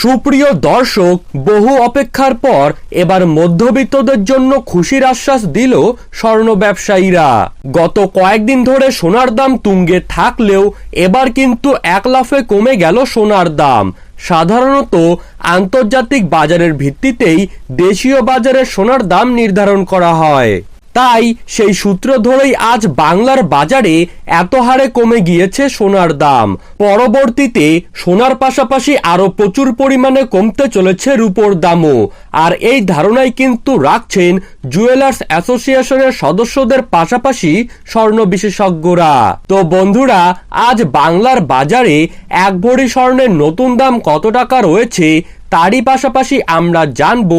সুপ্রিয় দর্শক, বহু অপেক্ষার পর এবার মধ্যবিত্তদের জন্য খুশির আশ্বাস দিল স্বর্ণ ব্যবসায়ীরা। গত কয়েকদিন ধরে সোনার দাম তুঙ্গে থাকলেও এবার কিন্তু এক লাফে কমে গেল সোনার দাম। সাধারণত আন্তর্জাতিক বাজারের ভিত্তিতেই দেশীয় বাজারে সোনার দাম নির্ধারণ করা হয়। তাই সেই সূত্র ধরেই আজ বাংলার বাজারে এত হারে কমে গিয়েছে সোনার দাম। পরবর্তীতে সোনার পাশাপাশি আরও প্রচুর পরিমাণে কমতে চলেছে রূপোর দামও। আর এই ধারণাই কিন্তু রাখছেন জুয়েলার্স অ্যাসোসিয়েশনের সদস্যদের পাশাপাশি স্বর্ণ বিশেষজ্ঞরা। তো বন্ধুরা, আজ বাংলার বাজারে এক ভরি স্বর্ণের নতুন দাম কত টাকা রয়েছে তারই পাশাপাশি আমরা জানব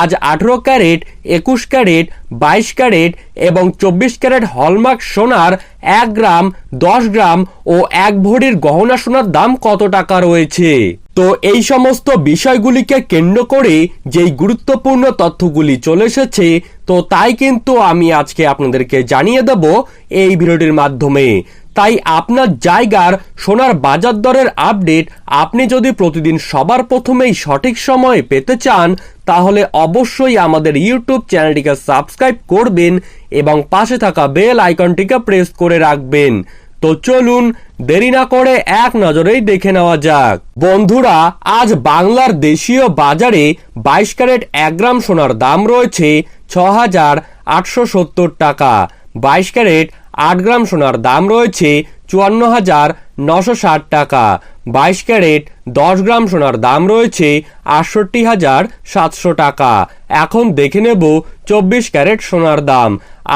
আজ আঠেরো ক্যারেট, একুশ ক্যারেট, বাইশ ক্যারেট এবং চব্বিশ ক্যারেট হলমার্ক সোনার এক গ্রাম, দশ গ্রাম ও এক ভরির গহনা সোনার দাম কত টাকা রয়েছে? তো এই সমস্ত বিষয়গুলিকে কেন্দ্র করে যেই গুরুত্বপূর্ণ তথ্যগুলি চলে এসেছে, তো তাই কিন্তু আমি আজকে আপনাদেরকে জানিয়ে দেব এই ভিডিওটির মাধ্যমে। তাই আপনার জায়গার সোনার বাজার দরের আপডেট আপনি যদি প্রতিদিন সবার প্রথমেই সঠিক সময়ে পেতে চান, তাহলে অবশ্যই আমাদের ইউটিউব চ্যানেলটিকে সাবস্ক্রাইব করবেন এবং পাশে থাকা বেল আইকনটিকে প্রেস করে রাখবেন। তো চলুন, দেরি না করে এক নজরেই দেখে নেওয়া যাক। বন্ধুরা, আজ বাংলার দেশীয় বাজারে বাইশ ক্যারেট এক গ্রাম সোনার দাম রয়েছে ছ হাজার আটশো সত্তর টাকা। বাইশ ক্যারেট আট গ্রাম সোনার দাম রয়েছে চুয়ান্ন হাজার নশো ষাট টাকা। বাইশ ক্যারেট দশ গ্রাম সোনার দাম রয়েছে আটষট্টি হাজার সাতশো টাকা। এখন দেখে নেব চব্বিশ ক্যারেট সোনার দাম।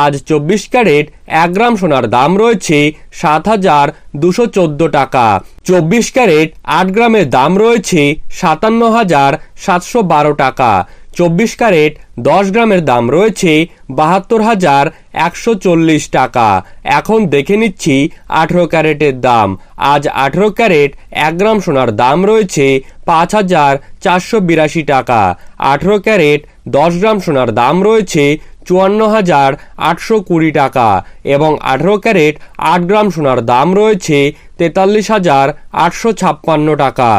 আজ চব্বিশ ক্যারেট এক গ্রাম সোনার দাম রয়েছে সাত হাজার দুশো চোদ্দ টাকা। চব্বিশ ক্যারেট আট গ্রামের দাম রয়েছে সাতান্ন হাজার সাতশো বারো টাকা। চব্বিশ ক্যারেট, দশ গ্রামের দাম রয়েছে বাহাত্তর হাজার একশো চল্লিশ টাকা। এখন দেখে নিচ্ছি আঠেরো ক্যারেটের দাম। আজ আঠেরো ক্যারেট, এক গ্রাম সোনার দাম রয়েছে পাঁচ হাজার চারশো বিরাশি টাকা। আঠেরো ক্যারেট, দশ গ্রাম সোনার দাম রয়েছে চুয়ান্ন হাজার আটশো কুড়ি টাকা এবং আঠেরো ক্যারেট, আট গ্রাম সোনার দাম রয়েছে তেতাল্লিশ হাজার আটশো ছাপ্পান্ন টাকা।